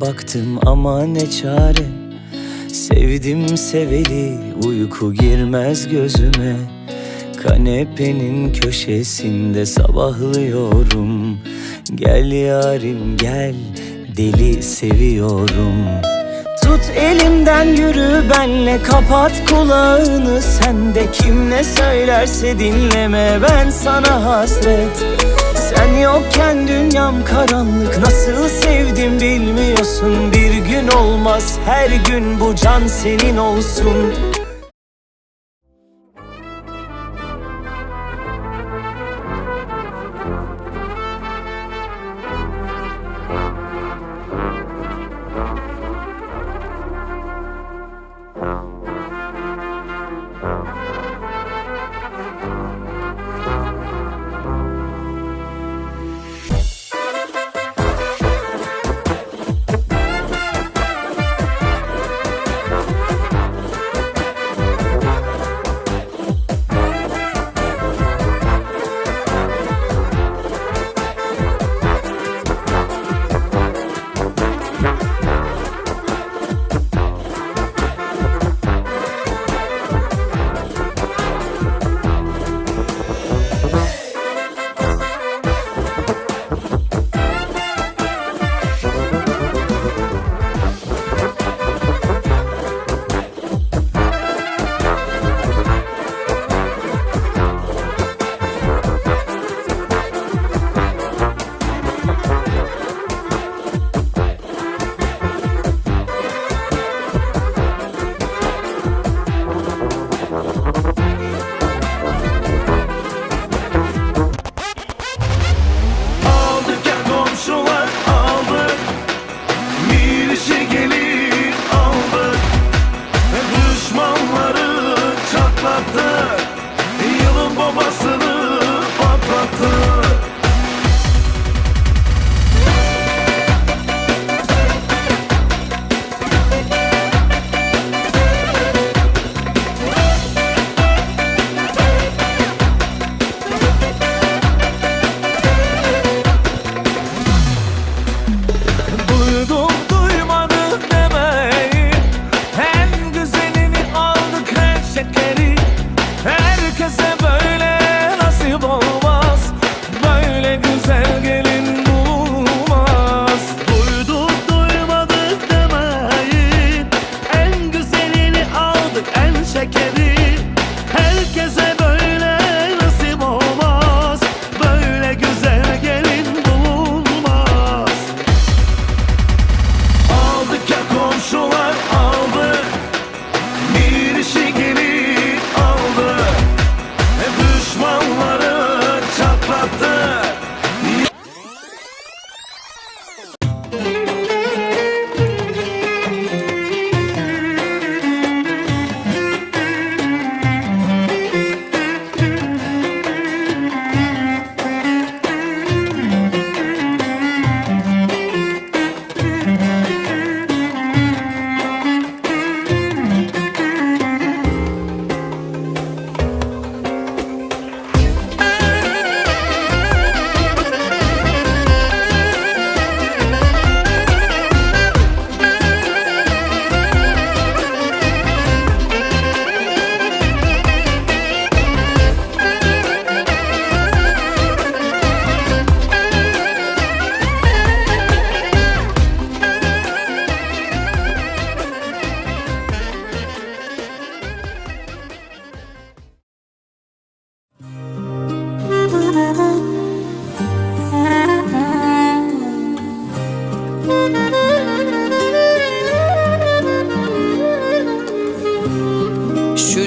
Baktım ama ne çare? Sevdim seveli uyku girmez gözüme. Kanepenin köşesinde sabahlıyorum. Gel yarim gel deli seviyorum. Tut elimden yürü benle kapat kulağını. Sen de kim ne söylerse dinleme ben sana hasret. Sen yokken dünyam karanlık nasıl olmaz. Her gün bu can senin olsun 懂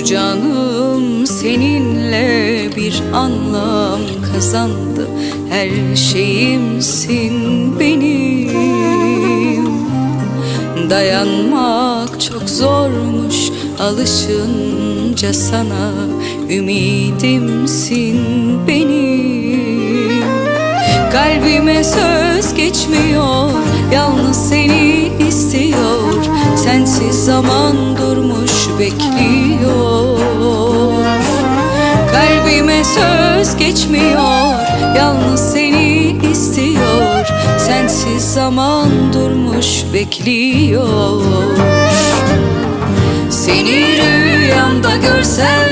canım seninle bir anlam kazandı. Her şeyimsin benim. Dayanmak çok zormuş alışınca sana Ümidimsin benim. Kalbime söz geçmiyor Yalnız seni istiyor. Sensiz zaman durmuş bekliyor. Kalbime söz geçmiyor Yalnız seni istiyor. Sensiz zaman durmuş bekliyor. Seni rüyamda görsem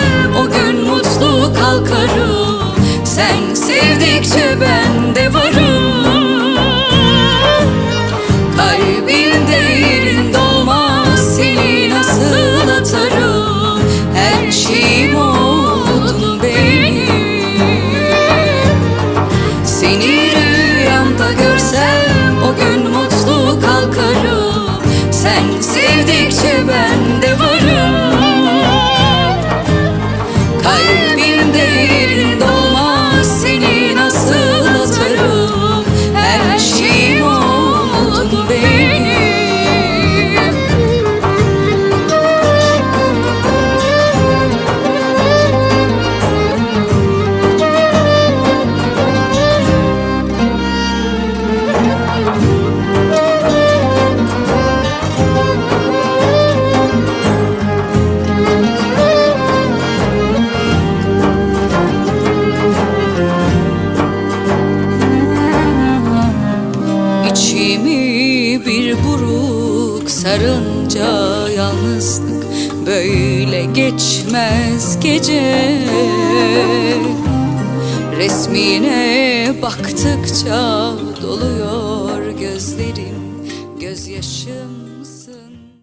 sarınca yalnızlık böyle geçmez gece. Resmine baktıkça doluyor gözlerim gözyaşım